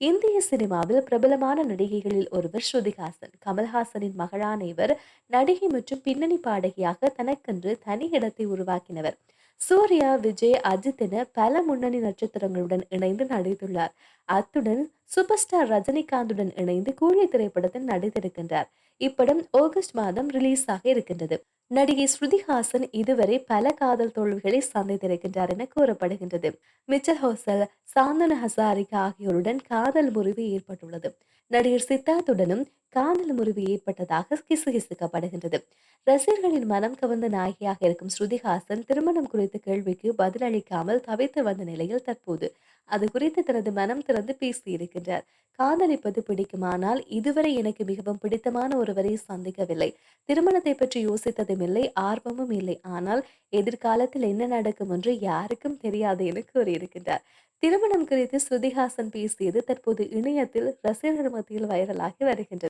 இந்திய சினிமாவில் பிரபலமான நடிகைகளில் ஒருவர் ஸ்ருதிஹாசன். கமல்ஹாசனின் மகளான இவர் நடிகை மற்றும் பின்னணி பாடகியாக தனக்கென்று தனி இடத்தை உருவாக்கினவர். சூர்யா விஜய் அஜித் என பல முன்னணி நட்சத்திரங்களுடன் இணைந்து நடித்துள்ளார். அத்துடன் சூப்பர் ஸ்டார் ரஜினிகாந்துடன் இணைந்து கூலி திரைப்படத்தில் நடித்திருக்கின்றார். இப்படம் ஆகஸ்ட் மாதம் ரிலீஸ் ஆக இருக்கின்றது. நடிகை ஸ்ருதிஹாசன் இதுவரை பல காதல் தோல்விகளை சந்தித்திருக்கின்றார் என கூறப்படுகின்றது. மிச்சல் ஹோசல் சாந்தன ஹசாரிகா ஆகியோருடன் காதல் முறிவு ஏற்பட்டுள்ளது. நடிகர் சித்தார்த்துடனும் காதல் முறிவு ஏற்பட்டதாக கிசுகிசுக்கப்படுகின்றது. ரசிகர்களின் மனம் கவர்ந்த நாயகியாக இருக்கும் ஸ்ருதிஹாசன் திருமணம் குறித்த கேள்விக்கு பதிலளிக்காமல் தவித்து வந்த நிலையில் தற்போது அது குறித்து தனது மனம் திறந்து பேசியிருக்கின்றார். காதலிப்பது பிடிக்குமானால் இதுவரை எனக்கு மிகவும் பிடித்தமான ஒருவரை சந்திக்கவில்லை. திருமணத்தை பற்றி யோசித்ததும் இல்லை ஆர்வமும் இல்லை. ஆனால் எதிர்காலத்தில் என்ன நடக்கும் என்று யாருக்கும் தெரியாது என கூறியிருக்கின்றார். திருமணம் குறித்து ஸ்ருதிஹாசன் பேசியது தற்போது இணையத்தில் ரசிகர்கள் மத்தியில் வைரலாகி வருகின்றது.